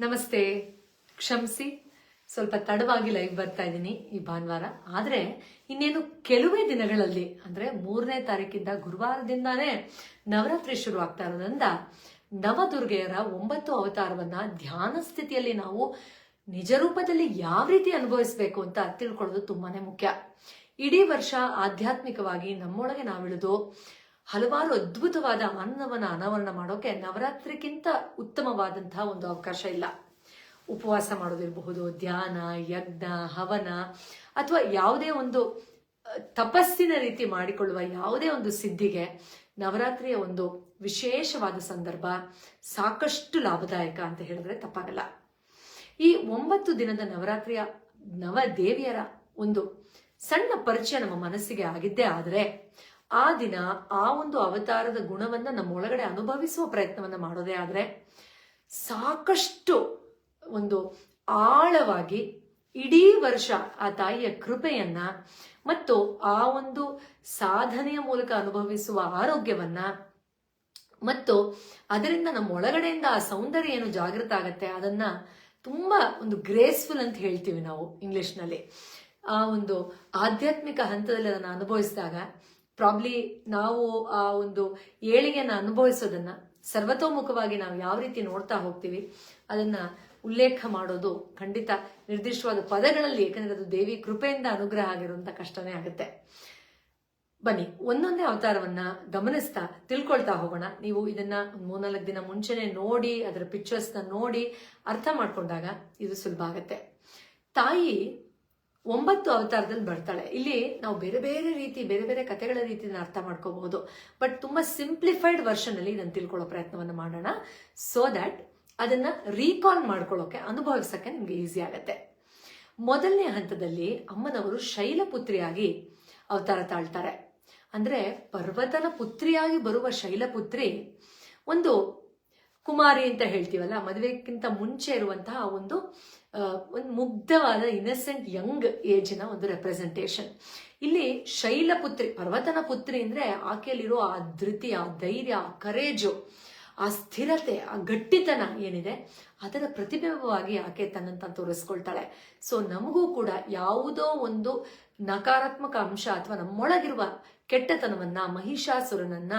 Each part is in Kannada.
ನಮಸ್ತೆ. ಕ್ಷಮಿಸಿ, ಸ್ವಲ್ಪ ತಡವಾಗಿ ಲೈವ್ ಬರ್ತಾ ಇದ್ದೀನಿ ಈ ಭಾನುವಾರ. ಆದರೆ, ಇನ್ನೇನು ಕೆಲವೇ ದಿನಗಳಲ್ಲಿ, ಅಂದ್ರೆ ಮೂರನೇ ತಾರೀಕಿಂದ ಗುರುವಾರದಿಂದಾನೇ ನವರಾತ್ರಿ ಶುರು ಆಗ್ತಾ ಇರೋದ್ರಿಂದ ನವದುರ್ಗೆಯರ ಒಂಬತ್ತು ಅವತಾರವನ್ನ ಧ್ಯಾನ ಸ್ಥಿತಿಯಲ್ಲಿ ನಾವು ನಿಜ ರೂಪದಲ್ಲಿ ಯಾವ ರೀತಿ ಅನುಭವಿಸಬೇಕು ಅಂತ ತಿಳ್ಕೊಳ್ಳೋದು ತುಂಬಾನೇ ಮುಖ್ಯ. ಇಡೀ ವರ್ಷ ಆಧ್ಯಾತ್ಮಿಕವಾಗಿ ನಮ್ಮೊಳಗೆ ನಾವಿಳಿದು ಹಲವಾರು ಅದ್ಭುತವಾದ ಅನ್ನವನ್ನು ಅನಾವರಣ ಮಾಡೋಕೆ ನವರಾತ್ರಿಗಿಂತ ಉತ್ತಮವಾದಂತಹ ಒಂದು ಅವಕಾಶ ಇಲ್ಲ. ಉಪವಾಸ ಮಾಡೋದಿರಬಹುದು, ಧ್ಯಾನ, ಯಜ್ಞ, ಹವನ, ಅಥವಾ ಯಾವುದೇ ಒಂದು ತಪಸ್ಸಿನ ರೀತಿ ಮಾಡಿಕೊಳ್ಳುವ ಯಾವುದೇ ಒಂದು ಸಿದ್ಧಿಗೆ ನವರಾತ್ರಿಯ ಒಂದು ವಿಶೇಷವಾದ ಸಂದರ್ಭ ಸಾಕಷ್ಟು ಲಾಭದಾಯಕ ಅಂತ ಹೇಳಿದ್ರೆ ತಪ್ಪಾಗಲ್ಲ. ಈ ಒಂಬತ್ತು ದಿನದ ನವರಾತ್ರಿಯ ನವದೇವಿಯರ ಒಂದು ಸಣ್ಣ ಪರಿಚಯ ನಮ್ಮ ಮನಸ್ಸಿಗೆ ಆಗಿದ್ದೇ ಆದರೆ ಆ ದಿನ ಆ ಒಂದು ಅವತಾರದ ಗುಣವನ್ನ ನಮ್ಮ ಒಳಗಡೆ ಅನುಭವಿಸುವ ಪ್ರಯತ್ನವನ್ನ ಮಾಡೋದೇ ಆದ್ರೆ ಸಾಕಷ್ಟು ಒಂದು ಆಳವಾಗಿ ಇಡೀ ವರ್ಷ ಆ ತಾಯಿಯ ಕೃಪೆಯನ್ನ ಮತ್ತು ಆ ಒಂದು ಸಾಧನೆಯ ಮೂಲಕ ಅನುಭವಿಸುವ ಆರೋಗ್ಯವನ್ನ ಮತ್ತು ಅದರಿಂದ ನಮ್ಮ ಒಳಗಡೆಯಿಂದ ಆ ಸೌಂದರ್ಯ ಏನು ಜಾಗೃತ ಆಗತ್ತೆ ಅದನ್ನ ತುಂಬಾ ಒಂದು ಗ್ರೇಸ್ಫುಲ್ ಅಂತ ಹೇಳ್ತೀವಿ ನಾವು ಇಂಗ್ಲಿಷ್ನಲ್ಲಿ ಆ ಒಂದು ಆಧ್ಯಾತ್ಮಿಕ ಹಂತದಲ್ಲಿ ಅದನ್ನು ಅನುಭವಿಸಿದಾಗ ಪ್ರಾಬ್ಲಿ ನಾವು ಆ ಒಂದು ಏಳಿಗೆಯನ್ನು ಅನುಭವಿಸೋದನ್ನ ಸರ್ವತೋಮುಖವಾಗಿ ನಾವು ಯಾವ ರೀತಿ ನೋಡ್ತಾ ಹೋಗ್ತೀವಿ, ಅದನ್ನ ಉಲ್ಲೇಖ ಮಾಡೋದು ಖಂಡಿತ ನಿರ್ದಿಷ್ಟವಾದ ಪದಗಳಲ್ಲಿ, ಯಾಕಂದ್ರೆ ಅದು ದೇವಿ ಕೃಪೆಯಿಂದ ಅನುಗ್ರಹ ಆಗಿರುವಂತ ಕಷ್ಟನೇ ಆಗುತ್ತೆ. ಬನ್ನಿ, ಒಂದೊಂದೇ ಅವತಾರವನ್ನ ಗಮನಿಸ್ತಾ ತಿಳ್ಕೊಳ್ತಾ ಹೋಗೋಣ. ನೀವು ಇದನ್ನ ಮೂರ್ನಾಲ್ಕು ದಿನ ಮುಂಚೆನೆ ನೋಡಿ, ಅದರ ಪಿಕ್ಚರ್ಸ್ನ ನೋಡಿ ಅರ್ಥ ಮಾಡ್ಕೊಂಡಾಗ ಇದು ಸುಲಭ ಆಗತ್ತೆ. ತಾಯಿ ಒಂಬತ್ತು ಅವತಾರದಲ್ಲಿ ಬರ್ತಾಳೆ. ಇಲ್ಲಿ ನಾವು ಬೇರೆ ಬೇರೆ ರೀತಿ, ಬೇರೆ ಬೇರೆ ಕಥೆಗಳ ರೀತಿನ ಅರ್ಥ ಮಾಡ್ಕೋಬಹುದು. ಬಟ್ ತುಂಬಾ ಸಿಂಪ್ಲಿಫೈಡ್ ವರ್ಷನ್ ಅಲ್ಲಿ ಇದನ್ನು ತಿಳ್ಕೊಳ್ಳೋ ಪ್ರಯತ್ನವನ್ನು ಮಾಡೋಣ. ಸೊ ದಟ್ ಅದನ್ನ ರೀಕಾಲ್ ಮಾಡ್ಕೊಳ್ಳೋಕೆ ಅನುಭವಿಸಕ್ಕೆ ನಿಮ್ಗೆ ಈಸಿ ಆಗತ್ತೆ. ಮೊದಲನೇ ಹಂತದಲ್ಲಿ ಅಮ್ಮನವರು ಶೈಲಪುತ್ರಿಯಾಗಿ ಅವತಾರ ತಾಳ್ತಾರೆ. ಅಂದ್ರೆ ಪರ್ವತನ ಪುತ್ರಿಯಾಗಿ ಬರುವ ಶೈಲಪುತ್ರಿ ಒಂದು ಕುಮಾರಿ ಅಂತ ಹೇಳ್ತೀವಲ್ಲ ಮದುವೆಗಿಂತ ಮುಂಚೆ ಇರುವಂತಹ ಒಂದು ಒಂದು ಮುಗ್ಧವಾದ ಇನ್ನಸೆಂಟ್ ಯಂಗ್ ಏಜಿನ ಒಂದು ರೆಪ್ರೆಸೆಂಟೇಷನ್ ಇಲ್ಲಿ ಶೈಲಪುತ್ರಿ, ಪರ್ವತನ ಪುತ್ರಿ ಅಂದ್ರೆ ಆಕೆಯಲ್ಲಿರೋ ಆ ಧೃತಿ, ಆ ಧೈರ್ಯ, ಆ ಕರೇಜು ಆ ಸ್ಥಿರತೆ, ಆ ಗಟ್ಟಿತನ ಏನಿದೆ, ಅದರ ಪ್ರತಿಬಿಂಬವಾಗಿ ಆಕೆ ತನ್ನಂತ ತೋರಿಸ್ಕೊಳ್ತಾಳೆ. ಸೊ ನಮಗೂ ಕೂಡ ಯಾವುದೋ ಒಂದು ನಕಾರಾತ್ಮಕ ಅಂಶ ಅಥವಾ ನಮ್ಮೊಳಗಿರುವ ಕೆಟ್ಟತನವನ್ನ, ಮಹಿಷಾಸುರನನ್ನ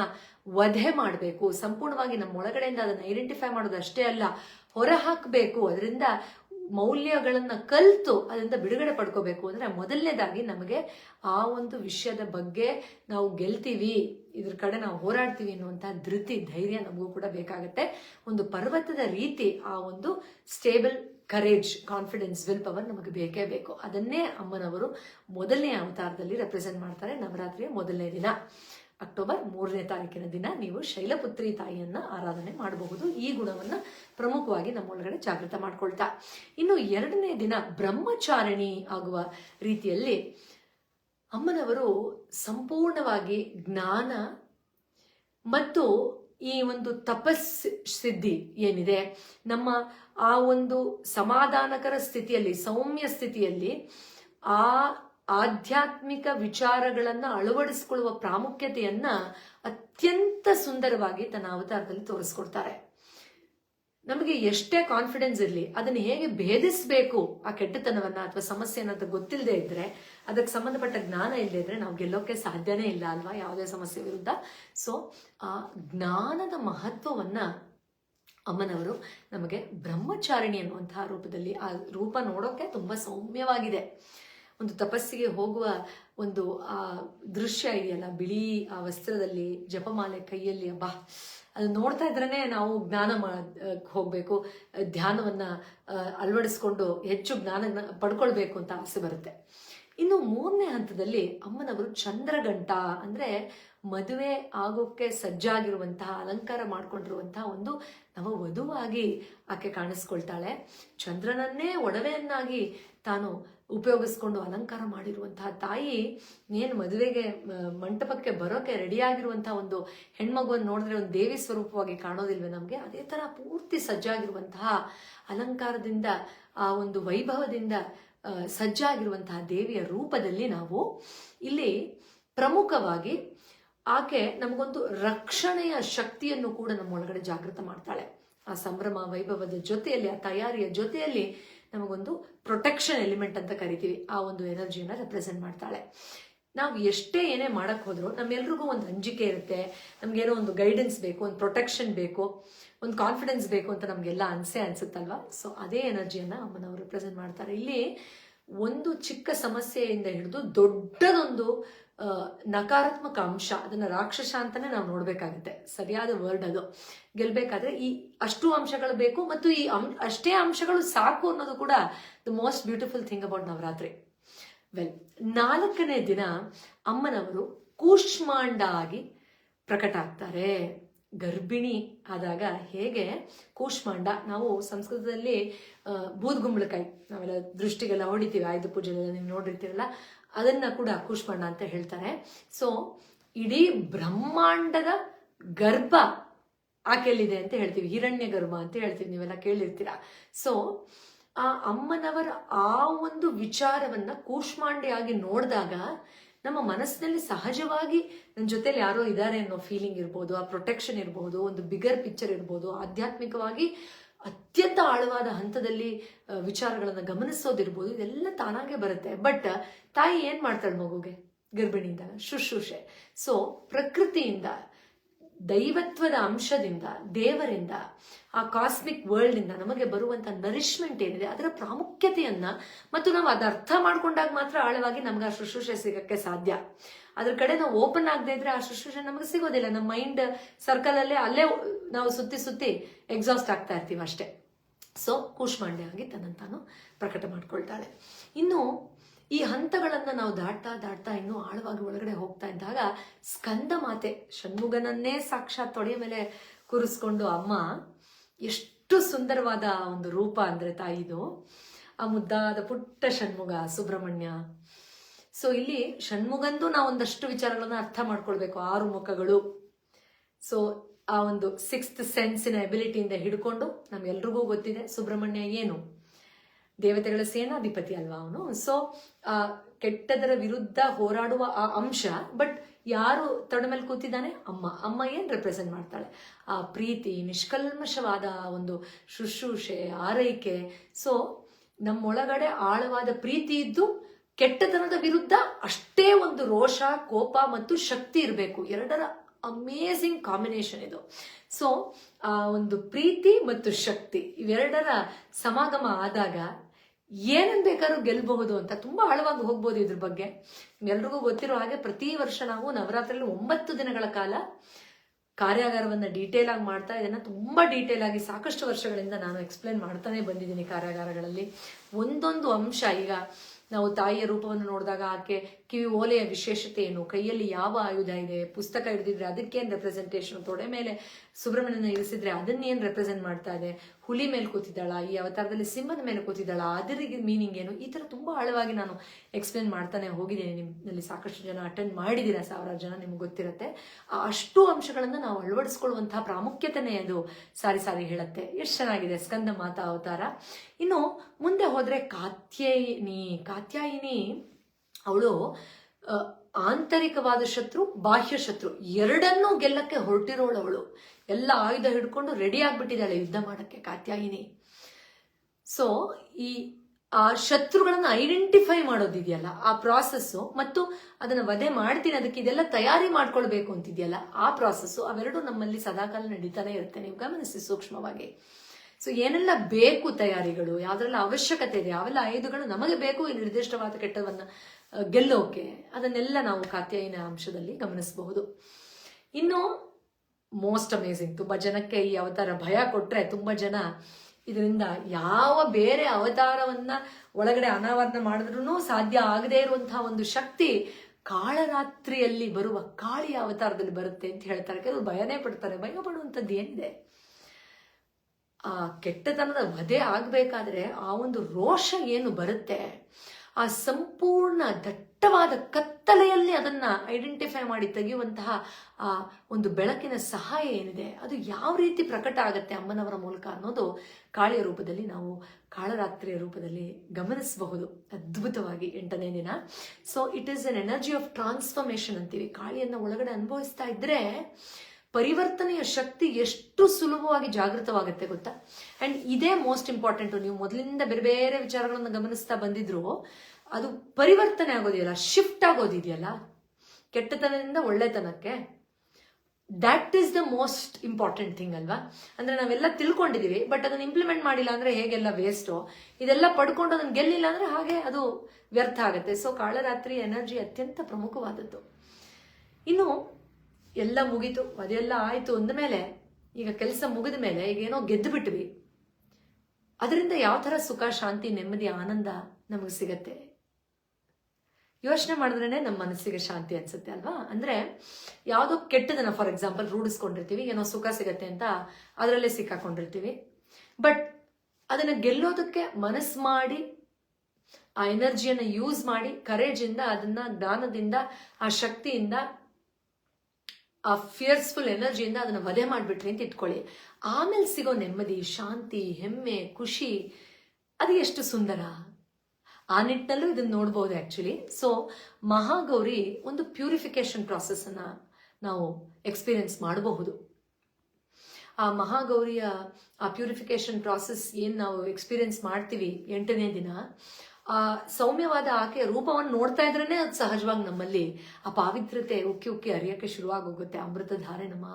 ವಧೆ ಮಾಡಬೇಕು, ಸಂಪೂರ್ಣವಾಗಿ ನಮ್ಮ ಒಳಗಡೆಯಿಂದ ಅದನ್ನು ಐಡೆಂಟಿಫೈ ಮಾಡೋದು ಅಷ್ಟೇ ಅಲ್ಲ ಹೊರ ಹಾಕಬೇಕು ಅದರಿಂದ ಮೌಲ್ಯಗಳನ್ನು ಕಲ್ತು ಅದರಿಂದ ಬಿಡುಗಡೆ ಪಡ್ಕೋಬೇಕು ಅಂದರೆ ಮೊದಲನೇದಾಗಿ ನಮಗೆ ಆ ಒಂದು ವಿಷಯದ ಬಗ್ಗೆ ನಾವು ಗೆಲ್ತೀವಿ, ಇದ್ರ ಕಡೆ ನಾವು ಹೋರಾಡ್ತೀವಿ ಅನ್ನುವಂಥ ಧೃತಿ, ಧೈರ್ಯ ನಮಗೂ ಕೂಡ ಬೇಕಾಗತ್ತೆ. ಒಂದು ಪರ್ವತದ ರೀತಿ ಆ ಒಂದು stable courage confidence will power ನಮಗೆ ಬೇಕೇ ಬೇಕು. ಅದನ್ನೇ ಅಮ್ಮನವರು ಮೊದಲನೇ ಅವತಾರದಲ್ಲಿ ರೆಪ್ರೆಸೆಂಟ್ ಮಾಡ್ತಾರೆ ನವರಾತ್ರಿಯ ಮೊದಲನೇ ದಿನ. ಅಕ್ಟೋಬರ್ ಮೂರನೇ ತಾರೀಕಿನ ದಿನ ನೀವು ಶೈಲಪುತ್ರಿ ತಾಯಿಯನ್ನ ಆರಾಧನೆ ಮಾಡಬಹುದು. ಈ ಗುಣವನ್ನ ಪ್ರಮುಖವಾಗಿ ನಮ್ಮೊಳಗಡೆ ಜಾಗೃತ ಮಾಡ್ಕೊಳ್ತಾ. ಇನ್ನು ಎರಡನೇ ದಿನ ಬ್ರಹ್ಮಚಾರಿಣಿ ಆಗುವ ರೀತಿಯಲ್ಲಿ ಅಮ್ಮನವರು ಸಂಪೂರ್ಣವಾಗಿ ಜ್ಞಾನ ಮತ್ತು ಈ ಒಂದು ತಪಸ್ ಸಿದ್ಧಿ ಏನಿದೆ? ನಮ್ಮ ಆ ಒಂದು ಸಮಾಧಾನಕರ ಸ್ಥಿತಿಯಲ್ಲಿ, ಸೌಮ್ಯ ಸ್ಥಿತಿಯಲ್ಲಿ ಆ ಆಧ್ಯಾತ್ಮಿಕ ವಿಚಾರಗಳನ್ನು ಅಳವಡಿಸಿಕೊಳ್ಳುವ ಪ್ರಾಮುಖ್ಯತೆಯನ್ನ ಅತ್ಯಂತ ಸುಂದರವಾಗಿ ತನ್ನ ಅವತಾರದಲ್ಲಿ ತೋರಿಸ್ಕೊಡ್ತಾರೆ. ನಮಗೆ ಎಷ್ಟೇ ಕಾನ್ಫಿಡೆನ್ಸ್ ಇರಲಿ, ಅದನ್ನ ಹೇಗೆ ಭೇದಿಸಬೇಕು ಆ ಕೆಟ್ಟತನವನ್ನ ಅಥವಾ ಸಮಸ್ಯೆನ ಅಂತ ಗೊತ್ತಿಲ್ಲದೆ ಇದ್ರೆ, ಅದಕ್ಕೆ ಸಂಬಂಧಪಟ್ಟ ಜ್ಞಾನ ಇಲ್ಲದೆ ಇದ್ರೆ ನಾವು ಗೆಲ್ಲೋಕೆ ಸಾಧ್ಯನೇ ಇಲ್ಲ ಅಲ್ವಾ ಯಾವುದೇ ಸಮಸ್ಯೆ ವಿರುದ್ಧ. ಸೊ ಆ ಜ್ಞಾನದ ಮಹತ್ವವನ್ನ ಅಮ್ಮನವರು ನಮಗೆ ಬ್ರಹ್ಮಚಾರಿಣಿ ಅನ್ನುವಂತಹ ರೂಪದಲ್ಲಿ, ಆ ರೂಪ ನೋಡೋಕೆ ತುಂಬಾ ಸೌಮ್ಯವಾಗಿದೆ. ಒಂದು ತಪಸ್ಸಿಗೆ ಹೋಗುವ ಒಂದು, ಆ, ದೃಶ್ಯ ಇದೆಯಲ್ಲ, ಬಿಳಿ ಆ ವಸ್ತ್ರದಲ್ಲಿ, ಜಪಮಾಲೆ ಕೈಯಲ್ಲಿ, ಅಬ್ಬಾ. ಅದು ನೋಡ್ತಾ ಇದ್ರೇನೆ ನಾವು ಜ್ಞಾನ ಹೋಗಬೇಕು ಹೋಗ್ಬೇಕು, ಧ್ಯಾನವನ್ನ ಅಳವಡಿಸ್ಕೊಂಡು ಹೆಚ್ಚು ಜ್ಞಾನ ಪಡ್ಕೊಳ್ಬೇಕು ಅಂತ ಆಸೆ ಬರುತ್ತೆ. ಇನ್ನು ಮೂರನೇ ಹಂತದಲ್ಲಿ ಅಮ್ಮನವರು ಚಂದ್ರಗಂಟ ಅಂದ್ರೆ ಮದುವೆ ಆಗೋಕ್ಕೆ ಸಜ್ಜಾಗಿರುವಂತಹ, ಅಲಂಕಾರ ಮಾಡ್ಕೊಂಡಿರುವಂತಹ ಒಂದು ನವ ವಧುವಾಗಿ ಆಕೆ ಕಾಣಿಸ್ಕೊಳ್ತಾಳೆ. ಚಂದ್ರನನ್ನೇ ಒಡವೆಯನ್ನಾಗಿ ತಾನು ಉಪಯೋಗಿಸ್ಕೊಂಡು ಅಲಂಕಾರ ಮಾಡಿರುವಂತಹ ತಾಯಿ ಏನು ಮದುವೆಗೆ ಮಂಟಪಕ್ಕೆ ಬರೋಕೆ ರೆಡಿಯಾಗಿರುವಂತಹ ಒಂದು ಹೆಣ್ಮಗುವನ್ನು ನೋಡಿದ್ರೆ ಒಂದು ದೇವಿ ಸ್ವರೂಪವಾಗಿ ಕಾಣೋದಿಲ್ವೇ ನಮಗೆ? ಅದೇ ತರ ಪೂರ್ತಿ ಸಜ್ಜಾಗಿರುವಂತಹ ಅಲಂಕಾರದಿಂದ, ಆ ಒಂದು ವೈಭವದಿಂದ ಸಜ್ಜಾಗಿರುವಂತಹ ದೇವಿಯ ರೂಪದಲ್ಲಿ ನಾವು ಇಲ್ಲಿ ಪ್ರಮುಖವಾಗಿ ಆಕೆ ನಮಗೊಂದು ರಕ್ಷಣೆಯ ಶಕ್ತಿಯನ್ನು ಕೂಡ ನಮ್ಮ ಒಳಗಡೆ ಜಾಗೃತ ಮಾಡ್ತಾಳೆ. ಆ ಸಂಭ್ರಮ, ವೈಭವದ ಜೊತೆಯಲ್ಲಿ, ಆ ತಯಾರಿಯ ಜೊತೆಯಲ್ಲಿ ನಮಗೊಂದು ಪ್ರೊಟೆಕ್ಷನ್ ಎಲಿಮೆಂಟ್ ಅಂತ ಕರಿತೀವಿ. ಆ ಒಂದು ಎನರ್ಜಿಯನ್ನು ರೆಪ್ರೆಸೆಂಟ್ ಮಾಡ್ತಾಳೆ. ನಾವು ಎಷ್ಟೇ ಏನೇ ಮಾಡಕ್ ಹೋದ್ರು ನಮ್ಮೆಲ್ರಿಗೂ ಒಂದು ಅಂಜಿಕೆ ಇರುತ್ತೆ. ನಮಗೇನೋ ಒಂದು ಗೈಡೆನ್ಸ್ ಬೇಕು, ಒಂದು ಪ್ರೊಟೆಕ್ಷನ್ ಬೇಕು, ಒಂದು ಕಾನ್ಫಿಡೆನ್ಸ್ ಬೇಕು ಅಂತ ನಮಗೆಲ್ಲ ಅನ್ಸೆ ಅನ್ಸುತ್ತಲ್ವಾ? ಸೊ ಅದೇ ಎನರ್ಜಿಯನ್ನ ಅಮ್ಮನವರು ರೆಪ್ರೆಸೆಂಟ್ ಮಾಡ್ತಾರೆ. ಇಲ್ಲಿ ಒಂದು ಚಿಕ್ಕ ಸಮಸ್ಯೆಯಿಂದ ಹಿಡಿದು ದೊಡ್ಡದೊಂದು ನಕಾರಾತ್ಮಕ ಅಂಶ, ಅದನ್ನ ರಾಕ್ಷಸ ಅಂತಾನೆ ನಾವು ನೋಡ್ಬೇಕಾಗುತ್ತೆ. ಸರಿಯಾದ ವರ್ಡ್ ಅದು. ಗೆಲ್ಬೇಕಾದ್ರೆ ಈ ಅಷ್ಟು ಅಂಶಗಳು ಬೇಕು ಮತ್ತು ಈ ಅಷ್ಟೇ ಅಂಶಗಳು ಸಾಕು ಅನ್ನೋದು ಕೂಡ the most beautiful thing about Navratri. Well ನಾಲ್ಕನೇ ದಿನ ಅಮ್ಮನವರು ಕೂಷ್ಮಾಂಡ ಆಗಿ ಪ್ರಕಟ ಆಗ್ತಾರೆ. ಗರ್ಭಿಣಿ ಆದಾಗ ಹೇಗೆ ಕೂಷ್ಮಾಂಡ, ನಾವು ಸಂಸ್ಕೃತದಲ್ಲಿ ಬೂದ್ಗುಂಬಳಕಾಯಿ, ನಾವೆಲ್ಲ ದೃಷ್ಟಿಗೆಲ್ಲ ಹೊಡಿತೀವಿ, ಆಯುಧ ಪೂಜೆಲ್ಲ ನೀವು ನೋಡಿರ್ತೀರಲ್ಲ ಅದನ್ನ ಕೂಡ ಕೂಷ್ಮಾಂಡ ಅಂತ ಹೇಳ್ತಾರೆ. ಸೊ ಇಡೀ ಬ್ರಹ್ಮಾಂಡದ ಗರ್ಭ ಆಕೆಯಲ್ಲಿದೆ ಅಂತ ಹೇಳ್ತೀವಿ. ಹಿರಣ್ಯ ಗರ್ಭ ಅಂತ ಹೇಳ್ತೀವಿ ನೀವೆಲ್ಲ ಕೇಳಿರ್ತೀರಾ. ಸೊ ಆ ಅಮ್ಮನವರ ಆ ಒಂದು ವಿಚಾರವನ್ನ ಕೂಷ್ಮಾಂಡಿಯಾಗಿ ನೋಡಿದಾಗ ನಮ್ಮ ಮನಸ್ಸಿನಲ್ಲಿ ಸಹಜವಾಗಿ ನನ್ನ ಜೊತೆಲಿ ಯಾರೋ ಇದ್ದಾರೆ ಅನ್ನೋ ಫೀಲಿಂಗ್ ಇರ್ಬೋದು, ಆ ಪ್ರೊಟೆಕ್ಷನ್ ಇರ್ಬೋದು, ಒಂದು ಬಿಗರ್ ಪಿಕ್ಚರ್ ಇರ್ಬೋದು, ಆಧ್ಯಾತ್ಮಿಕವಾಗಿ ಅತ್ಯಂತ ಆಳವಾದ ಹಂತದಲ್ಲಿ ವಿಚಾರಗಳನ್ನು ಗಮನಿಸೋದಿರ್ಬೋದು, ಇದೆಲ್ಲ ತಾನಾಗೆ ಬರುತ್ತೆ. ಬಟ್, ತಾಯಿ ಏನು ಮಾಡ್ತಾಳೆ ಮಗುಗೆ? ಗರ್ಭಿಣಿಯಿಂದ ಶುಶ್ರೂಷೆ. ಸೊ ಪ್ರಕೃತಿಯಿಂದ ದೈವತ್ವದ ಅಂಶದಿಂದ, ದೇವರಿಂದ, ಆ ಕಾಸ್ಮಿಕ್ ವರ್ಲ್ಡ್ ಇಂದ ನಮಗೆ ಬರುವಂತ ನರಿಶ್ಮೆಂಟ್ ಏನಿದೆ, ಅದರ ಪ್ರಾಮುಖ್ಯತೆಯನ್ನ ಮತ್ತು ನಾವು ಅದ ಅರ್ಥ ಮಾಡ್ಕೊಂಡಾಗ ಮಾತ್ರ ಆಳವಾಗಿ ನಮ್ಗೆ ಆ ಶುಶ್ರೂಷೆ ಸಿಗಕ್ಕೆ ಸಾಧ್ಯ. ಅದ್ರ ಕಡೆ ನಾವು ಓಪನ್ ಆಗದೆ ಇದ್ರೆ ಆ ಶುಶ್ರೂಷೆ ನಮಗೆ ಸಿಗೋದಿಲ್ಲ. ನಮ್ಮ ಮೈಂಡ್ ಸರ್ಕಲ್ ಅಲ್ಲೇ ಅಲ್ಲೇ ನಾವು ಸುತ್ತಿ ಸುತ್ತಿ ಎಕ್ಸಾಸ್ಟ್ ಆಗ್ತಾ ಇರ್ತೀವಿ ಅಷ್ಟೇ. ಸೊ ಕೂಶ್ಮಾಂಡ್ಯ ಆಗಿ ತನ್ನನ್ನು ತಾನು ಪ್ರಕಟ ಮಾಡ್ಕೊಳ್ತಾಳೆ. ಇನ್ನು ಈ ಹಂತಗಳನ್ನು ನಾವು ದಾಟ್ತಾ ದಾಟ್ತಾ ಇನ್ನೂ ಆಳವಾಗಿ ಒಳಗಡೆ ಹೋಗ್ತಾ ಇದ್ದಾಗ ಸ್ಕಂದ ಮಾತೆ ಷಣ್ಮುಗನನ್ನೇ ಸಾಕ್ಷಾತ್ ತೊಡೆಯ ಮೇಲೆ ಕೂರಿಸ್ಕೊಂಡು, ಅಮ್ಮ, ಎಷ್ಟು ಸುಂದರವಾದ ಒಂದು ರೂಪ ಅಂದ್ರೆ ತಾಯಿದು ಆ ಮುದ್ದಾದ ಪುಟ್ಟ ಷಣ್ಮುಗ, ಸುಬ್ರಹ್ಮಣ್ಯ. ಸೊ ಇಲ್ಲಿ ಷಣ್ಮುಗಂದು ನಾವು ಒಂದಷ್ಟು ವಿಚಾರಗಳನ್ನ ಅರ್ಥ ಮಾಡ್ಕೊಳ್ಬೇಕು, ಆರು ಮುಖಗಳು. ಸೊ ಆ ಒಂದು ಸಿಕ್ಸ್ತ್ ಸೆನ್ಸಿನ ಎಬಿಲಿಟಿಯಿಂದ ಹಿಡ್ಕೊಂಡು ನಮ್ಗೆಲ್ರಿಗೂ ಗೊತ್ತಿದೆ ಸುಬ್ರಹ್ಮಣ್ಯ ಏನು. ದೇವತೆಗಳ ಸೇನಾಧಿಪತಿ ಅಲ್ವಾ ಅವನು? ಸೊ ಕೆಟ್ಟದರ ವಿರುದ್ಧ ಹೋರಾಡುವ ಆ ಅಂಶ ಬಟ್ ಯಾರು ತೊಡೆ ಮೇಲೆ ಕೂತಿದ್ದಾನೆ? ಅಮ್ಮ. ಅಮ್ಮ ಏನ್ ರೆಪ್ರೆಸೆಂಟ್ ಮಾಡ್ತಾಳೆ? ಆ ಪ್ರೀತಿ, ನಿಷ್ಕಲ್ಮಶವಾದ ಒಂದು ಶುಶ್ರೂಷೆ, ಆರೈಕೆ. ಸೊ ನಮ್ಮೊಳಗಡೆ ಆಳವಾದ ಪ್ರೀತಿ ಇದ್ದು, ಕೆಟ್ಟತನದ ವಿರುದ್ಧ ಅಷ್ಟೇ ಒಂದು ರೋಷ, ಕೋಪ ಮತ್ತು ಶಕ್ತಿ ಇರಬೇಕು. ಎರಡರ ಅಮೇಸಿಂಗ್ ಕಾಂಬಿನೇಷನ್ ಇದು. ಸೊ ಆ ಒಂದು ಪ್ರೀತಿ ಮತ್ತು ಶಕ್ತಿ ಇವೆರಡರ ಸಮಾಗಮ ಆದಾಗ ಏನನ್ ಬೇಕಾದ್ರೂ ಗೆಲ್ಬಹುದು ಅಂತ ತುಂಬಾ ಆಳವಾಗಿ ಹೋಗ್ಬೋದು ಇದ್ರ ಬಗ್ಗೆ. ಎಲ್ರಿಗೂ ಗೊತ್ತಿರೋ ಹಾಗೆ ಪ್ರತಿ ವರ್ಷ ನಾವು ನವರಾತ್ರಿಯಲ್ಲಿ ಒಂಬತ್ತು ದಿನಗಳ ಕಾಲ ಕಾರ್ಯಾಗಾರವನ್ನ ಡೀಟೇಲ್ ಆಗಿ ಮಾಡ್ತಾ ಇದನ್ನ ತುಂಬಾ ಡೀಟೇಲ್ ಆಗಿ ಸಾಕಷ್ಟು ವರ್ಷಗಳಿಂದ ನಾನು ಎಕ್ಸ್ಪ್ಲೇನ್ ಮಾಡ್ತಾನೆ ಬಂದಿದ್ದೀನಿ ಕಾರ್ಯಾಗಾರಗಳಲ್ಲಿ. ಒಂದೊಂದು ಅಂಶ ಈಗ ನಾವು ತಾಯಿಯ ರೂಪವನ್ನು ನೋಡಿದಾಗ ಆಕೆ ಕಿವಿ ಓಲೆಯ ವಿಶೇಷತೆ ಏನು? ಕೈಯಲ್ಲಿ ಯಾವ ಆಯುಧ ಇದೆ? ಪುಸ್ತಕ ಹಿಡಿದಿದ್ರೆ ಅದಕ್ಕೇನು ರೆಪ್ರೆಸೆಂಟೇಷನ್ ತೊಡೆ ಮೇಲೆ ಸುಬ್ರಹ್ಮಣ್ಯನ ಇರಿಸಿದ್ರೆ ಅದನ್ನೇನು ರೆಪ್ರೆಸೆಂಟ್ ಮಾಡ್ತಾ ಇದೆ? ಹುಲಿ ಮೇಲೆ ಕೂತಿದ್ದಾಳ? ಈ ಅವತಾರದಲ್ಲಿ ಸಿಂಹದ ಮೇಲೆ ಕೂತಿದ್ದಾಳ? ಅದರಿಗೆ ಮೀನಿಂಗ್ ಏನು? ಈ ತರ ತುಂಬಾ ಆಳವಾಗಿ ನಾನು ಎಕ್ಸ್ಪ್ಲೇನ್ ಮಾಡ್ತಾನೆ ಹೋಗಿದ್ದೀನಿ ನಿಮ್ಮಲ್ಲಿ ಸಾಕಷ್ಟು ಜನ ಅಟೆಂಡ್ ಮಾಡಿದ್ದೀರಾ? ಸಾವಿರಾರು ಜನ ನಿಮ್ಗೆ ಗೊತ್ತಿರುತ್ತೆ. ಆ ಅಷ್ಟು ಅಂಶಗಳನ್ನು ನಾವು ಅಳವಡಿಸ್ಕೊಳ್ಳುವಂತಹ ಪ್ರಾಮುಖ್ಯತೆನೇ ಅದು. ಸಾರಿ ಸಾರಿ ಹೇಳುತ್ತೆ. ಎಷ್ಟು ಚೆನ್ನಾಗಿದೆ. ಸ್ಕಂದ ಮಾತಾ ಅವತಾರ. ಇನ್ನು ಮುಂದೆ ಹೋದ್ರೆ ಕಾತ್ಯಾಯಿನಿ ಕಾತ್ಯಾಯಿನಿ. ಅವಳು ಆಂತರಿಕವಾದ ಶತ್ರು, ಬಾಹ್ಯ ಶತ್ರು, ಎರಡನ್ನೂ ಗೆಲ್ಲಕ್ಕೆ ಹೊರಟಿರೋಳು ಅವಳು. ಎಲ್ಲ ಆಯುಧ ಹಿಡ್ಕೊಂಡು ರೆಡಿ ಆಗ್ಬಿಟ್ಟಿದ್ದಾಳೆ ಯುದ್ಧ ಮಾಡಕ್ಕೆ ಕಾತ್ಯಾಯಿನಿ. ಸೊ ಈ, ಆ ಶತ್ರುಗಳನ್ನು ಐಡೆಂಟಿಫೈ ಮಾಡೋದಿದೆಯಲ್ಲ, ಆ ಪ್ರಾಸೆಸ್ಸು ಮತ್ತು ಅದನ್ನ ವಧೆ ಮಾಡ್ತೀನಿ, ಅದಕ್ಕೆ ಇದೆಲ್ಲ ತಯಾರಿ ಮಾಡ್ಕೊಳ್ಬೇಕು ಅಂತಿದೆಯಲ್ಲ, ಆ ಪ್ರಾಸೆಸ್ಸು ಅವೆರಡು ನಮ್ಮಲ್ಲಿ ಸದಾಕಾಲ ನಡೀತಾನೆ ಇರುತ್ತೆ. ನೀವು ಗಮನಿಸಿ ಸೂಕ್ಷ್ಮವಾಗಿ. ಸೊ ಏನೆಲ್ಲ ಬೇಕು ತಯಾರಿಗಳು, ಯಾವ್ದ್ರೆಲ್ಲ ಅವಶ್ಯಕತೆ ಇದೆ ಯಾವೆಲ್ಲ ಆಯುಧಗಳು ನಮಗೆ ಬೇಕು, ಈ ನಿರ್ದಿಷ್ಟವಾದ ಕೆಟ್ಟವನ್ನ ಗೆಲ್ಲೋಕೆ ಅದನ್ನೆಲ್ಲ ನಾವು ಕಾತ್ಯಾಯಿನ ಅಂಶದಲ್ಲಿ ಗಮನಿಸಬಹುದು. ಇನ್ನು ಮೋಸ್ಟ್ ಅಮೇಸಿಂಗ್ ತುಂಬಾ ಜನಕ್ಕೆ ಈ ಅವತಾರ ಭಯ ಕೊಟ್ಟರೆ ತುಂಬಾ ಜನ ಇದರಿಂದ ಯಾವ ಬೇರೆ ಅವತಾರವನ್ನ ಒಳಗಡೆ ಅನಾವರಣ ಮಾಡಿದ್ರೂ ಸಾಧ್ಯ ಆಗದೇ ಇರುವಂತಹ ಒಂದು ಶಕ್ತಿ ಕಾಳರಾತ್ರಿಯಲ್ಲಿ ಬರುವ ಕಾಳಿ ಅವತಾರದಲ್ಲಿ ಬರುತ್ತೆ ಅಂತ ಹೇಳ್ತಾರೆ. ಕೆಲವರು ಭಯನೇ ಪಡ್ತಾರೆ, ಭಯ ಪಡುವಂಥದ್ದು ಏನಿದೆ? ಆ ಕೆಟ್ಟತನದ ವಧೆ ಆಗಬೇಕಾದ್ರೆ ಆ ಒಂದು ರೋಷ ಏನು ಬರುತ್ತೆ? ಆ ಸಂಪೂರ್ಣ ದಟ್ಟವಾದ ಕತ್ತಲೆಯಲ್ಲಿ ಅದನ್ನ ಐಡೆಂಟಿಫೈ ಮಾಡಿ ತೆಗೆಯುವಂತಹ, ಆ, ಒಂದು ಬೆಳಕಿನ ಸಹಾಯ ಏನಿದೆ, ಅದು ಯಾವ ರೀತಿ ಪ್ರಕಟ ಆಗತ್ತೆ ಅಮ್ಮನವರ ಮೂಲಕ ಅನ್ನೋದು ಕಾಳಿಯ ರೂಪದಲ್ಲಿ ನಾವು ಕಾಳರಾತ್ರಿಯ ರೂಪದಲ್ಲಿ ಗಮನಿಸಬಹುದು. ಅದ್ಭುತವಾಗಿ ಎಂಟನೇ ದಿನ. So it is an energy of transformation ಅಂತೀವಿ. ಕಾಳಿಯನ್ನ ಒಳಗಡೆ ಅನುಭವಿಸ್ತಾ ಇದ್ರೆ ಪರಿವರ್ತನೆಯ ಶಕ್ತಿ ಎಷ್ಟು ಸುಲಭವಾಗಿ ಜಾಗೃತವಾಗುತ್ತೆ ಗೊತ್ತಾ? ಅಂಡ್ ಇದೇ ಮೋಸ್ಟ್ ಇಂಪಾರ್ಟೆಂಟ್ ನೀವು ಮೊದಲಿಂದ ಬೇರೆ ಬೇರೆ ವಿಚಾರಗಳನ್ನು ಗಮನಿಸ್ತಾ ಬಂದಿದ್ರು ಅದು ಪರಿವರ್ತನೆ ಆಗೋದಿಲ್ಲ ಶಿಫ್ಟ್ ಆಗೋದಿದೆಯಲ್ಲ? ಕೆಟ್ಟತನದಿಂದ ಒಳ್ಳೆತನಕ್ಕೆ? That is the most important thing ಅಲ್ವಾ? ಅಂದ್ರೆ ನಾವೆಲ್ಲ ತಿಳ್ಕೊಂಡಿದೀವಿ ಬಟ್ ಅದನ್ನ ಇಂಪ್ಲಿಮೆಂಟ್ ಮಾಡಿಲ್ಲ ಅಂದ್ರೆ ಹೇಗೆಲ್ಲ ವೇಸ್ಟು ಇದೆಲ್ಲ ಪಡ್ಕೊಂಡು ಅದನ್ನ ಗೆಲ್ಲಿಲ್ಲ ಅಂದ್ರೆ ಹಾಗೆ ಅದು ವ್ಯರ್ಥ ಆಗುತ್ತೆ. ಸೊ ಕಾಳರಾತ್ರಿ ಎನರ್ಜಿ ಅತ್ಯಂತ ಪ್ರಮುಖವಾದದ್ದು. ಇನ್ನು ಎಲ್ಲ ಮುಗೀತು, ಅದೆಲ್ಲ ಆಯ್ತು ಅಂದಮೇಲೆ, ಈಗ ಕೆಲಸ ಮುಗಿದ ಮೇಲೆ ಈಗ ಏನೋ ಗೆದ್ದು ಬಿಟ್ವಿ. ಅದರಿಂದ ಯಾವ ಥರ ಸುಖ, ಶಾಂತಿ, ನೆಮ್ಮದಿ, ಆನಂದ ನಮಗೆ ಸಿಗತ್ತೆ? ಯೋಚನೆ ಮಾಡಿದ್ರೇ ನಮ್ಮ ಮನಸ್ಸಿಗೆ ಶಾಂತಿ ಅನ್ಸುತ್ತೆ ಅಲ್ವಾ? ಅಂದ್ರೆ ಯಾವುದೋ ಕೆಟ್ಟದನ್ನ, ಫಾರ್ ಎಕ್ಸಾಂಪಲ್, ರೂಢಿಸ್ಕೊಂಡಿರ್ತೀವಿ, ಏನೋ ಸುಖ ಸಿಗತ್ತೆ ಅಂತ ಅದರಲ್ಲೇ ಸಿಕ್ಕಾಕೊಂಡಿರ್ತೀವಿ. ಬಟ್ ಅದನ್ನ ಗೆಲ್ಲೋದಕ್ಕೆ ಮನಸ್ಸು ಮಾಡಿ, ಆ ಎನರ್ಜಿಯನ್ನು ಯೂಸ್ ಮಾಡಿ ಕರೇಜಿಂದ ಅದನ್ನ, ಜ್ಞಾನದಿಂದ, ಆ ಶಕ್ತಿಯಿಂದ ಆ ಫಿಯರ್ಸ್ಫುಲ್ ಎನರ್ಜಿಯಿಂದ ಅದನ್ನ ವಧೆ ಮಾಡಿಬಿಟ್ರಿ ಅಂತ ಇಟ್ಕೊಳ್ಳಿ. ಆಮೇಲೆ ಸಿಗೋ ನೆಮ್ಮದಿ, ಶಾಂತಿ, ಹೆಮ್ಮೆ, ಖುಷಿ, ಅದು ಎಷ್ಟು ಸುಂದರ. ಆ ನಿಟ್ಟಿನಲ್ಲೂ ಇದನ್ನ ನೋಡ್ಬೋದು ಆ್ಯಕ್ಚುಲಿ ಸೊ ಮಹಾಗೌರಿ ಒಂದು ಪ್ಯೂರಿಫಿಕೇಶನ್ ಪ್ರಾಸೆಸ್ ಅನ್ನ ನಾವು ಎಕ್ಸ್ಪೀರಿಯನ್ಸ್ ಮಾಡಬಹುದು. ಆ ಮಹಾಗೌರಿಯ ಆ ಪ್ಯೂರಿಫಿಕೇಶನ್ ಪ್ರಾಸೆಸ್ ಏನು ನಾವು ಎಕ್ಸ್ಪೀರಿಯನ್ಸ್ ಮಾಡ್ತೀವಿ ಎಂಟನೇ ದಿನ ಆ ಸೌಮ್ಯವಾದ ಆಕೆಯ ರೂಪವನ್ನು ನೋಡ್ತಾ ಇದ್ರೇನೆ ಅದು ಸಹಜವಾಗಿ ನಮ್ಮಲ್ಲಿ ಆ ಪಾವಿತ್ರ್ಯತೆ ಉಕ್ಕಿ ಉಕ್ಕಿ ಅರಿಯಕ್ಕೆ ಶುರುವಾಗೋಗುತ್ತೆ ಅಮೃತ ಧಾರೆ ನಮ್ಮ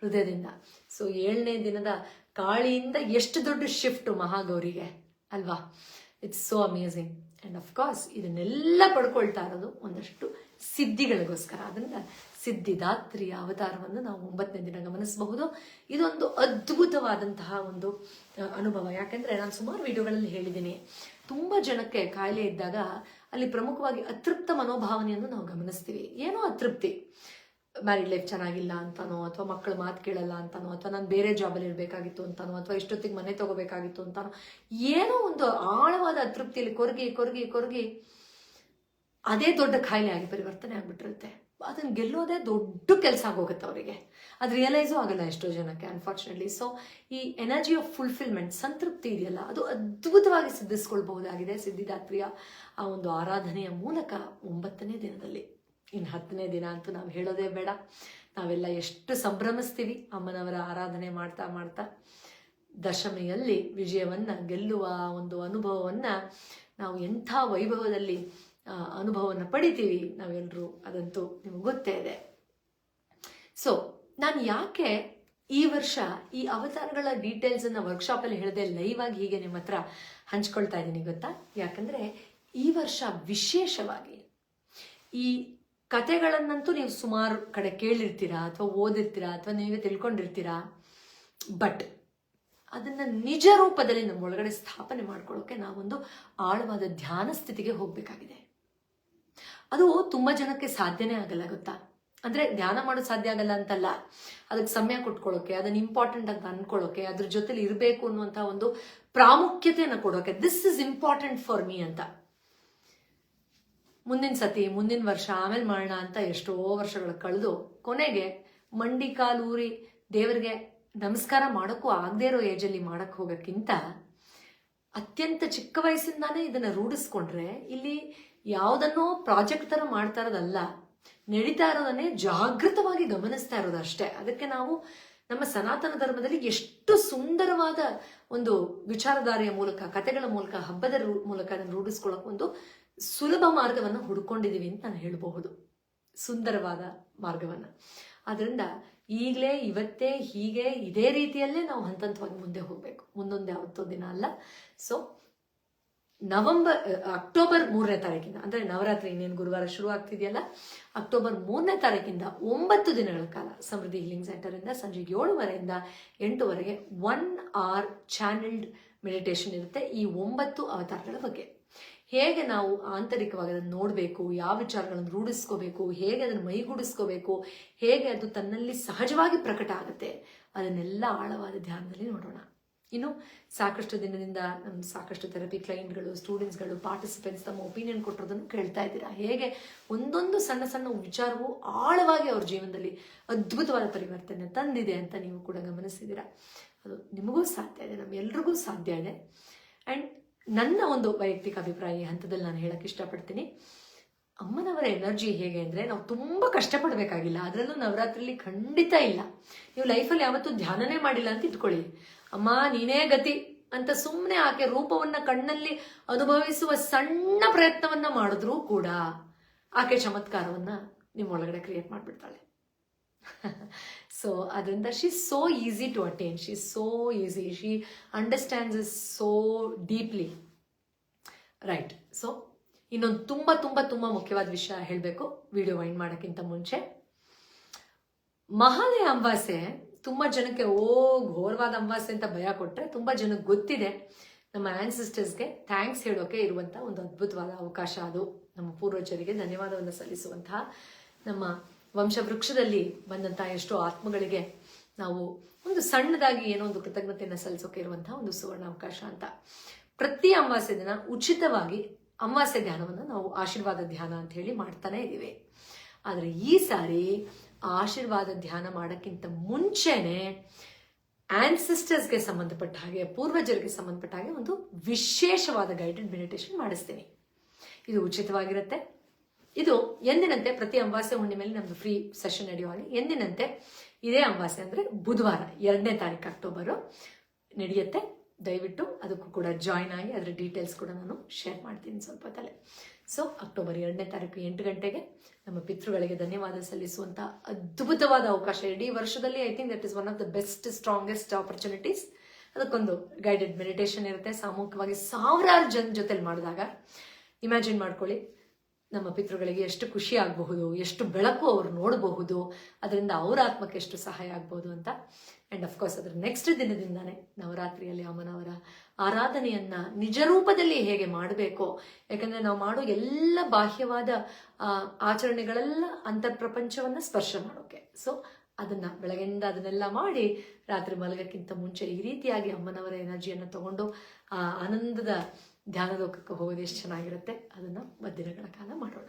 ಹೃದಯದಿಂದ. ಸೊ ಏಳನೇ ದಿನದ ಕಾಳಿಯಿಂದ ಎಷ್ಟು ದೊಡ್ಡ ಶಿಫ್ಟ್ ಮಹಾಗೌರಿಗೆ, ಅಲ್ವಾ? It's so amazing and of course ಇದನ್ನೆಲ್ಲ ಪಡ್ಕೊಳ್ತಾ ಇರೋದು ಒಂದಷ್ಟು ಸಿದ್ಧಿಗಳಿಗೋಸ್ಕರ. ಅದರಿಂದ ಸಿದ್ಧಿದಾತ್ರಿಯ ಅವತಾರವನ್ನು ನಾವು ಒಂಬತ್ತನೇ ದಿನ ಗಮನಿಸಬಹುದು. ಇದೊಂದು ಅದ್ಭುತವಾದಂತಹ ಒಂದು ಅನುಭವ. ಯಾಕೆಂದ್ರೆ ನಾನು ಸುಮಾರು ವಿಡಿಯೋಗಳಲ್ಲಿ ಹೇಳಿದ್ದೀನಿ ತುಂಬಾ ಜನಕ್ಕೆ ಕಾಯಿಲೆ ಇದ್ದಾಗ ಅಲ್ಲಿ ಪ್ರಮುಖವಾಗಿ ಅತೃಪ್ತ ಮನೋಭಾವನೆಯನ್ನು ನಾವು ಗಮನಿಸ್ತೀವಿ. ಏನೋ ಅತೃಪ್ತಿ. ಮ್ಯಾರಿಡ್ ಲೈಫ್ ಚೆನ್ನಾಗಿಲ್ಲ ಅಂತಾನೋ, ಅಥವಾ ಮಕ್ಕಳು ಮಾತು ಕೇಳಲ್ಲ ಅಂತಾನೋ, ಅಥವಾ ನಾನು ಬೇರೆ ಜಾಬಲ್ಲಿ ಇರಬೇಕಾಗಿತ್ತು ಅಂತಾನೋ, ಅಥವಾ ಇಷ್ಟೊತ್ತಿಗೆ ಮನೆ ತಗೋಬೇಕಾಗಿತ್ತು ಅಂತಾನೋ, ಏನೋ ಒಂದು ಆಳವಾದ ಅತೃಪ್ತಿಯಲ್ಲಿ ಕೊರಗಿ ಕೊರಗಿ ಕೊರಗಿ, ಅದೇ ದೊಡ್ಡ ಖಾಯಿಲೆ ಆಗಿ ಪರಿವರ್ತನೆ ಆಗ್ಬಿಟ್ಟಿರುತ್ತೆ. ಅದನ್ನ ಗೆಲ್ಲೋದೇ ದೊಡ್ಡ ಕೆಲಸ ಆಗೋಗುತ್ತೆ ಅವರಿಗೆ. ಅದು ರಿಯಲೈಸು ಆಗಲ್ಲ ಎಷ್ಟೋ ಜನಕ್ಕೆ ಅನ್ಫಾರ್ಚುನೇಟ್ಲಿ ಸೊ ಈ ಎನರ್ಜಿ ಆಫ್ ಫುಲ್ಫಿಲ್ಮೆಂಟ್ ಸಂತೃಪ್ತಿ ಇದೆಯಲ್ಲ, ಅದು ಅದ್ಭುತವಾಗಿ ಸಿದ್ಧಿಸ್ಕೊಳ್ಬಹುದಾಗಿದೆ ಸಿದ್ಧಿದಾತ್ರಿಯ ಆ ಒಂದು ಆರಾಧನೆಯ ಮೂಲಕ ಒಂಬತ್ತನೇ ದಿನದಲ್ಲಿ. ಇನ್ನು ಹತ್ತನೇ ದಿನ ಅಂತೂ ನಾವು ಹೇಳೋದೇ ಬೇಡ. ನಾವೆಲ್ಲ ಎಷ್ಟು ಸಂಭ್ರಮಿಸ್ತೀವಿ ಅಮ್ಮನವರ ಆರಾಧನೆ ಮಾಡ್ತಾ ಮಾಡ್ತಾ. ದಶಮಿಯಲ್ಲಿ ವಿಜಯವನ್ನು, ಗೆಲ್ಲುವ ಒಂದು ಅನುಭವವನ್ನು ನಾವು ಎಂಥ ವೈಭವದಲ್ಲಿ ಅನುಭವವನ್ನು ಪಡಿತೀವಿ ನಾವೆಲ್ಲರೂ ಅದಂತೂ ನಿಮಗೆ ಗೊತ್ತೇ ಇದೆ. ಸೊ ನಾನು ಯಾಕೆ ಈ ವರ್ಷ ಈ ಅವತಾರಗಳ ಡೀಟೇಲ್ಸ್ ಅನ್ನ ವರ್ಕ್ಶಾಪ್ ಅಲ್ಲಿ ಹೇಳದೆ ಲೈವ್ ಆಗಿ ಹೀಗೆ ನಿಮ್ಮ ಹತ್ರ ಹಂಚ್ಕೊಳ್ತಾ ಇದ್ದೀನಿ ಗೊತ್ತಾ? ಯಾಕಂದ್ರೆ ಈ ವರ್ಷ ವಿಶೇಷವಾಗಿ ಈ ಕತೆಗಳನ್ನಂತೂ ನೀವು ಸುಮಾರು ಕಡೆ ಕೇಳಿರ್ತೀರಾ ಅಥವಾ ಓದಿರ್ತೀರಾ ಅಥವಾ ನೀವೇ ತಿಳ್ಕೊಂಡಿರ್ತೀರಾ? ಬಟ್ ಅದನ್ನ ನಿಜ ರೂಪದಲ್ಲಿ ನಮ್ಮ ಒಳಗಡೆ ಸ್ಥಾಪನೆ ಮಾಡ್ಕೊಳ್ಳೋಕೆ ನಾವೊಂದು ಆಳವಾದ ಧ್ಯಾನ ಸ್ಥಿತಿಗೆ ಹೋಗ್ಬೇಕಾಗಿದೆ. ಅದು ತುಂಬ ಜನಕ್ಕೆ ಸಾಧ್ಯನೇ ಆಗಲ್ಲ, ಗೊತ್ತಾ? ಅಂದ್ರೆ ಧ್ಯಾನ ಮಾಡೋದು ಸಾಧ್ಯ ಆಗಲ್ಲ ಅಂತಲ್ಲ. ಅದಕ್ಕೆ ಸಮಯ ಕೊಟ್ಕೊಳ್ಳೋಕೆ, ಅದನ್ನ ಇಂಪಾರ್ಟೆಂಟ್ ಅಂತ ಅನ್ಕೊಳ್ಳೋಕೆ, ಅದ್ರ ಜೊತೆಲಿ ಇರಬೇಕು ಅನ್ನುವಂತ ಒಂದು ಪ್ರಾಮುಖ್ಯತೆಯನ್ನು ಕೊಡೋಕೆ this is important for me ಅಂತ. ಮುಂದಿನ ಸತಿ, ಮುಂದಿನ ವರ್ಷ, ಆಮೇಲೆ ಮಾಡೋಣ ಅಂತ ಎಷ್ಟೋ ವರ್ಷಗಳು ಕಳೆದು, ಕೊನೆಗೆ ಮಂಡಿ ಕಾಲೂರಿ ದೇವರಿಗೆ ನಮಸ್ಕಾರ ಮಾಡೋಕ್ಕೂ ಆಗದೇ ಇರೋ ಏಜಲ್ಲಿ ಮಾಡೋಕ್ಕೆ ಹೋಗೋಕ್ಕಿಂತ ಅತ್ಯಂತ ಚಿಕ್ಕ ವಯಸ್ಸಿಂದಾನೇ ಇದನ್ನು ರೂಢಿಸ್ಕೊಂಡ್ರೆ, ಇಲ್ಲಿ ಯಾವುದನ್ನೋ ಪ್ರಾಜೆಕ್ಟ್ ತರ ಮಾಡ್ತಾ ಇರೋದಲ್ಲ, ನಡೀತಾ ಇರೋದನ್ನೇ ಜಾಗೃತವಾಗಿ ಗಮನಿಸ್ತಾ ಇರೋದು ಅಷ್ಟೇ. ಅದಕ್ಕೆ ನಾವು ನಮ್ಮ ಸನಾತನ ಧರ್ಮದಲ್ಲಿ ಎಷ್ಟು ಸುಂದರವಾದ ಒಂದು ವಿಚಾರಧಾರೆಯ ಮೂಲಕ, ಕಥೆಗಳ ಮೂಲಕ, ಹಬ್ಬದ ಮೂಲಕ ಅದನ್ನು ರೂಢಿಸ್ಕೊಳ್ಳೋಕೆ ಒಂದು ಸುಲಭ ಮಾರ್ಗವನ್ನು ಹುಡ್ಕೊಂಡಿದ್ದೀವಿ ಅಂತ ನಾನು ಹೇಳಬಹುದು. ಸುಂದರವಾದ ಮಾರ್ಗವನ್ನು. ಆದ್ದರಿಂದ ಈಗಲೇ, ಇವತ್ತೇ, ಹೀಗೆ, ಇದೇ ರೀತಿಯಲ್ಲೇ ನಾವು ಹಂತ ಹಂತವಾಗಿ ಮುಂದೆ ಹೋಗಬೇಕು. ಮುಂದೊಂದು ಯಾವತ್ತೋ ದಿನ ಅಲ್ಲ. ಸೊ ನವೆಂಬರ್ ಅಕ್ಟೋಬರ್ ಮೂರನೇ ತಾರೀಕಿಂದ, ಅಂದ್ರೆ ನವರಾತ್ರಿ ಇನ್ನೇನು ಗುರುವಾರ ಶುರು ಆಗ್ತಿದೆಯಲ್ಲ, ಅಕ್ಟೋಬರ್ ಮೂರನೇ ತಾರೀಕಿಂದ ಒಂಬತ್ತು ದಿನಗಳ ಕಾಲ, ಸಮೃದ್ಧಿ ಹೀಲಿಂಗ್ ಸೆಂಟರ್ ಇಂದ ಸಂಜೆ ಏಳುವರೆಯಿಂದ ಎಂಟುವರೆಗೆ ಒನ್ ಆರ್ ಚಾನೆಲ್ಡ್ ಮೆಡಿಟೇಷನ್ ಇರುತ್ತೆ ಈ ಒಂಬತ್ತು ಅವತಾರಗಳ ಬಗ್ಗೆ. ಹೇಗೆ ನಾವು ಆಂತರಿಕವಾಗಿ ಅದನ್ನು ನೋಡಬೇಕು, ಯಾವ ವಿಚಾರಗಳನ್ನು ರೂಢಿಸ್ಕೋಬೇಕು, ಹೇಗೆ ಅದನ್ನು ಮೈಗೂಡಿಸ್ಕೋಬೇಕು, ಹೇಗೆ ಅದು ತನ್ನಲ್ಲಿ ಸಹಜವಾಗಿ ಪ್ರಕಟ ಆಗುತ್ತೆ, ಅದನ್ನೆಲ್ಲ ಆಳವಾದ ಧ್ಯಾನದಲ್ಲಿ ನೋಡೋಣ. ಇನ್ನು ಸಾಕಷ್ಟು ದಿನದಿಂದ ನಮ್ಮ ಸಾಕಷ್ಟು ಥೆರಪಿ ಕ್ಲೈಂಟ್ಗಳು ಸ್ಟೂಡೆಂಟ್ಸ್ಗಳು ಪಾರ್ಟಿಸಿಪೆಂಟ್ಸ್ ತಮ್ಮ ಒಪಿನಿಯನ್ ಕೊಟ್ಟಿರೋದನ್ನು ಕೇಳ್ತಾ ಇದ್ದೀರಾ? ಹೇಗೆ ಒಂದೊಂದು ಸಣ್ಣ ಸಣ್ಣ ವಿಚಾರವು ಆಳವಾಗಿ ಅವ್ರ ಜೀವನದಲ್ಲಿ ಅದ್ಭುತವಾದ ಪರಿವರ್ತನೆ ತಂದಿದೆ ಅಂತ ನೀವು ಕೂಡ ಗಮನಿಸಿದ್ದೀರಾ? ಅದು ನಿಮಗೂ ಸಾಧ್ಯ ಇದೆ ನಮ್ಮೆಲ್ರಿಗೂ ಸಾಧ್ಯ ಇದೆ. ಆ್ಯಂಡ್ ನನ್ನ ಒಂದು ವೈಯಕ್ತಿಕ ಅಭಿಪ್ರಾಯ ಈ ಹಂತದಲ್ಲಿ ನಾನು ಹೇಳಕ್ಕೆ ಇಷ್ಟಪಡ್ತೀನಿ. ಅಮ್ಮನವರ ಎನರ್ಜಿ ಹೇಗೆ ಅಂದರೆ ನಾವು ತುಂಬ ಕಷ್ಟಪಡಬೇಕಾಗಿಲ್ಲ, ಅದರಲ್ಲೂ ನವರಾತ್ರಿಲಿ ಖಂಡಿತ ಇಲ್ಲ. ನೀವು ಲೈಫಲ್ಲಿ ಯಾವತ್ತೂ ಧ್ಯಾನನೇ ಮಾಡಿಲ್ಲ ಅಂತ ಇಟ್ಕೊಳ್ಳಿ. ಅಮ್ಮ, ನೀನೇ ಗತಿ ಅಂತ ಸುಮ್ಮನೆ ಆಕೆ ರೂಪವನ್ನ ಕಣ್ಣಲ್ಲಿ ಅನುಭವಿಸುವ ಸಣ್ಣ ಪ್ರಯತ್ನವನ್ನ ಮಾಡಿದ್ರೂ ಕೂಡ ಆಕೆ ಚಮತ್ಕಾರವನ್ನ ನಿಮ್ಮ ಒಳಗಡೆ ಕ್ರಿಯೇಟ್ ಮಾಡಿಬಿಡ್ತಾಳೆ. ಸೊ ಅದರಿಂದ she so easy to attain she so easy she understands is so deeply right so ಇನ್ನೊಂದು ತುಂಬ ತುಂಬ ತುಂಬ ಮುಖ್ಯವಾದ ವಿಷಯ ಹೇಳಬೇಕು. ವಿಡಿಯೋ ವೈಂಡ್ ಮಾಡೋಕ್ಕಿಂತ ಮುಂಚೆ. ಮಹಾಲಯ ಅಮಾವಾಸ್ಯೆ ತುಂಬ ಜನಕ್ಕೆ, ಓ, ಘೋರವಾದ ಅಮಾವಾಸ್ಯೆ ಅಂತ ಭಯ ಕೊಟ್ಟರೆ ತುಂಬ ಜನಕ್ಕೆ ಗೊತ್ತಿದೆ. ನಮ್ಮ ಆನ್ಸಿಸ್ಟರ್ಸ್ಗೆ ಥ್ಯಾಂಕ್ಸ್ ಹೇಳೋಕೆ ಇರುವಂತಹ ಒಂದು ಅದ್ಭುತವಾದ ಅವಕಾಶ ಅದು. ನಮ್ಮ ಪೂರ್ವಜರಿಗೆ ಧನ್ಯವಾದವನ್ನು ಸಲ್ಲಿಸುವಂತಹ ನಮ್ಮ ವಂಶವೃಕ್ಷದಲ್ಲಿ ಬಂದಂತಹ ಎಷ್ಟೋ ಆತ್ಮಗಳಿಗೆ ನಾವು ಒಂದು ಸಣ್ಣದಾಗಿ ಏನೋ ಒಂದು ಕೃತಜ್ಞತೆಯನ್ನು ಸಲ್ಲಿಸೋಕೆ ಇರುವಂತಹ ಒಂದು ಸುವರ್ಣ ಅವಕಾಶ ಅಂತ. ಪ್ರತಿ ಅಮಾವಾಸ್ಯ ದಿನ ಉಚಿತವಾಗಿ ಅಮಾವಾಸ್ಯ ಧ್ಯಾನವನ್ನು ನಾವು ಆಶೀರ್ವಾದ ಧ್ಯಾನ ಅಂತ ಹೇಳಿ ಮಾಡ್ತಾನೆ ಇದ್ದೀವಿ. ಆದರೆ ಈ ಸಾರಿ ಆಶೀರ್ವಾದ ಧ್ಯಾನ ಮಾಡೋಕ್ಕಿಂತ ಮುಂಚೆನೆ ಆನ್ಸಿಸ್ಟರ್ಸ್ಗೆ ಸಂಬಂಧಪಟ್ಟ ಹಾಗೆ, ಪೂರ್ವಜರಿಗೆ ಸಂಬಂಧಪಟ್ಟ ಹಾಗೆ ಒಂದು ವಿಶೇಷವಾದ ಗೈಡೆಡ್ ಮೆಡಿಟೇಷನ್ ಮಾಡಿಸ್ತೀನಿ. ಇದು ಉಚಿತವಾಗಿರುತ್ತೆ. ಇದು ಎಂದಿನಂತೆ ಪ್ರತಿ ಅಮಾವಾಸ್ಯೆ ಹುಣ್ಣಿಮೆಯಲ್ಲಿ ನಮ್ದು ಫ್ರೀ ಸೆಷನ್ ನಡೆಯುವಾಗ ಎಂದಿನಂತೆ ಇದೇ ಅಂಬಾಸೆ ಅಂದ್ರೆ ಬುಧವಾರ, ಎರಡನೇ ತಾರೀಕು ಅಕ್ಟೋಬರ್ ನಡೆಯುತ್ತೆ. ದಯವಿಟ್ಟು ಅದಕ್ಕೂ ಕೂಡ ಜಾಯ್ನ್ ಆಗಿ, ಅದರ ಡೀಟೇಲ್ಸ್ ಕೂಡ ನಾನು ಶೇರ್ ಮಾಡ್ತೀನಿ ಸ್ವಲ್ಪ ತಲೆ ಸೊ ಅಕ್ಟೋಬರ್ ಎರಡನೇ ತಾರೀಕು ಎಂಟು ಗಂಟೆಗೆ ನಮ್ಮ ಪಿತೃಗಳಿಗೆ ಧನ್ಯವಾದ ಸಲ್ಲಿಸುವಂತ ಅದ್ಭುತವಾದ ಅವಕಾಶ ಇಡೀ ವರ್ಷದಲ್ಲಿ I think that is one of the best strongest opportunities ಅದಕ್ಕೊಂದು ಗೈಡೆಡ್ ಮೆಡಿಟೇಷನ್ ಇರುತ್ತೆ. ಸಾಮೂಹಿಕವಾಗಿ ಸಾವಿರಾರು ಜನ ಜೊತೆಲಿ ಮಾಡಿದಾಗ ಇಮ್ಯಾಜಿನ್ ಮಾಡ್ಕೊಳ್ಳಿ. ನಮ್ಮ ಪಿತೃಗಳಿಗೆ ಎಷ್ಟು ಖುಷಿ ಆಗಬಹುದು, ಎಷ್ಟು ಬೆಳಕು ಅವ್ರು ನೋಡಬಹುದು, ಅದರಿಂದ ಅವರ ಆತ್ಮಕ್ಕೆ ಎಷ್ಟು ಸಹಾಯ ಆಗ್ಬೋದು ಅಂತ. ಆ್ಯಂಡ್ ಅಫ್ಕೋರ್ಸ್ ಅದರ ನೆಕ್ಸ್ಟ್ ದಿನದಿಂದಾನೇ ನವರಾತ್ರಿಯಲ್ಲಿ ಅಮ್ಮನವರ ಆರಾಧನೆಯನ್ನು ನಿಜ ರೂಪದಲ್ಲಿ ಹೇಗೆ ಮಾಡಬೇಕು? ಯಾಕಂದರೆ ನಾವು ಮಾಡೋ ಎಲ್ಲ ಬಾಹ್ಯವಾದ ಆಚರಣೆಗಳೆಲ್ಲ ಅಂತರ್ಪ್ರಪಂಚವನ್ನ ಸ್ಪರ್ಶ ಮಾಡೋಕೆ. ಸೊ ಅದನ್ನ ಬೆಳಗ್ಗೆಯಿಂದ ಅದನ್ನೆಲ್ಲ ಮಾಡಿ ರಾತ್ರಿ ಮಲಗಕ್ಕಿಂತ ಮುಂಚೆ ಈ ರೀತಿಯಾಗಿ ಅಮ್ಮನವರ ಎನರ್ಜಿಯನ್ನು ತಗೊಂಡು ಆ ಆನಂದದ ಧ್ಯಾನ ಲೋಕಕ್ಕೆ ಹೋಗೋದು ಎಷ್ಟು ಚೆನ್ನಾಗಿರುತ್ತೆ, ಅದನ್ನ ಮಧ್ಯಾಹ್ನಗಳ ಕಾಲ ಮಾಡೋಣ.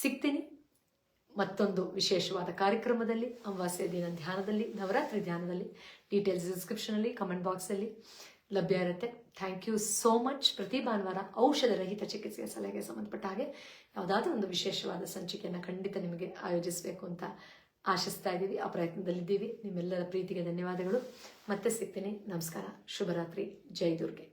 ಸಿಗ್ತೀನಿ ಮತ್ತೊಂದು ವಿಶೇಷವಾದ ಕಾರ್ಯಕ್ರಮದಲ್ಲಿ, ಅಮಾವಾಸ್ಯ ದಿನ ಧ್ಯಾನದಲ್ಲಿ, ನವರಾತ್ರಿ ಧ್ಯಾನದಲ್ಲಿ. ಡೀಟೇಲ್ಸ್ ಡಿಸ್ಕ್ರಿಪ್ಷನಲ್ಲಿ ಕಮೆಂಟ್ ಬಾಕ್ಸಲ್ಲಿ ಲಭ್ಯ ಇರುತ್ತೆ. ಥ್ಯಾಂಕ್ ಯು ಸೋ ಮಚ್ ಪ್ರತಿ ಭಾನುವಾರ ಔಷಧ ರಹಿತ ಚಿಕಿತ್ಸೆಯ ಸಲಹೆಗೆ ಸಂಬಂಧಪಟ್ಟ ಹಾಗೆ ಯಾವುದಾದ್ರೂ ಒಂದು ವಿಶೇಷವಾದ ಸಂಚಿಕೆಯನ್ನು ಖಂಡಿತ ನಿಮಗೆ ಆಯೋಜಿಸಬೇಕು ಅಂತ ಆಶಿಸ್ತಾ ಇದ್ದೀವಿ ಆ ಪ್ರಯತ್ನದಲ್ಲಿದ್ದೀವಿ. ನಿಮ್ಮೆಲ್ಲರ ಪ್ರೀತಿಗೆ ಧನ್ಯವಾದಗಳು. ಮತ್ತೆ ಸಿಗ್ತೀನಿ. ನಮಸ್ಕಾರ. ಶುಭರಾತ್ರಿ. ಜೈ ದುರ್ಗೆ.